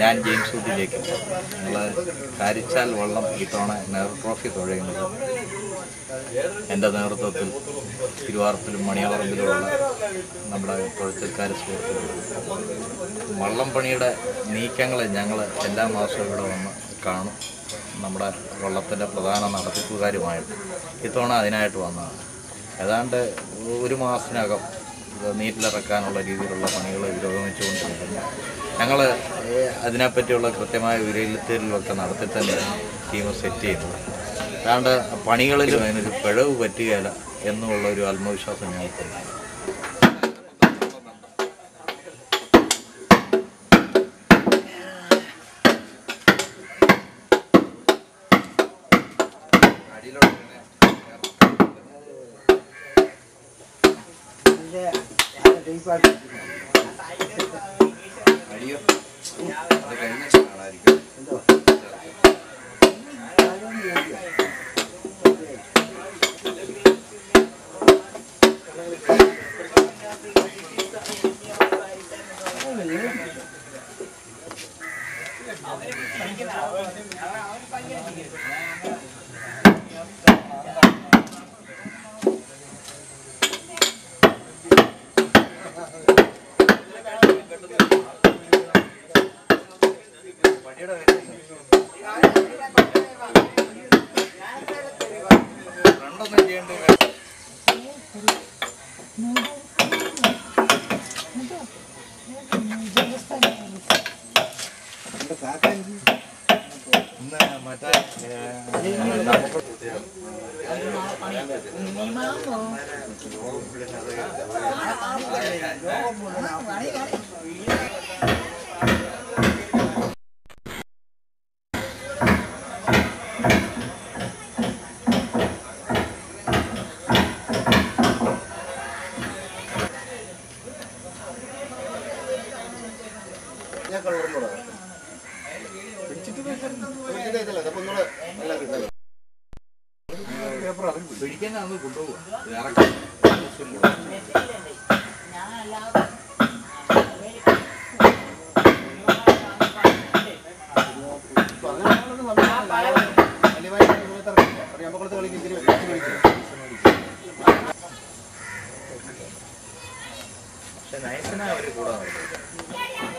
ഞാൻ ജെയിംസ് ഊട്ടി നിങ്ങൾ കാരിച്ചാൽ വള്ളം ഇത്തവണ നെഹ്റു ട്രോഫി തുഴയുന്നത് എന്റെ നേതൃത്വത്തിൽ തിരുവാർപ്പിലും മണിയറമ്പിലുമുള്ള നമ്മുടെ തൊഴിൽക്കാർ സുഹൃത്തുക്കൾ വള്ളം പണിയുടെ നീക്കങ്ങളെ ഞങ്ങൾ എല്ലാ മാസവും ഇവിടെ വന്ന് കാണും. നമ്മുടെ വള്ളത്തിന്റെ പ്രധാന നടത്തിപ്പുകാരുമായിട്ട്. ഇത്തവണ അതിനായിട്ട് വന്നതാണ്. ഏതാണ്ട് ഒരു മാസത്തിനകം നീറ്റിലിറക്കാനുള്ള രീതിയിലുള്ള പണികൾ പുരോഗമിച്ചുകൊണ്ടിരിക്കുന്നു. ഞങ്ങൾ അതിനെപ്പറ്റിയുള്ള കൃത്യമായ വിലയിരുത്തലുകളൊക്കെ നടത്തി തന്നെ ടീം സെറ്റ് ചെയ്യുന്നത് അതാണ്ട് പണികളിലും അതിനൊരു പിഴവ് പറ്റുകയില്ല എന്നുള്ള ഒരു ആത്മവിശ്വാസം ഞങ്ങൾക്കുണ്ട്. രണ്ടൊന്നും ചെയ്യേണ്ടി ഞാൻ കള്ളൊന്നും പറയാം പിടിക്കാൻ അത് കൊണ്ടുപോകുക പക്ഷെ നയസിനാ അവർ കൂടാതെ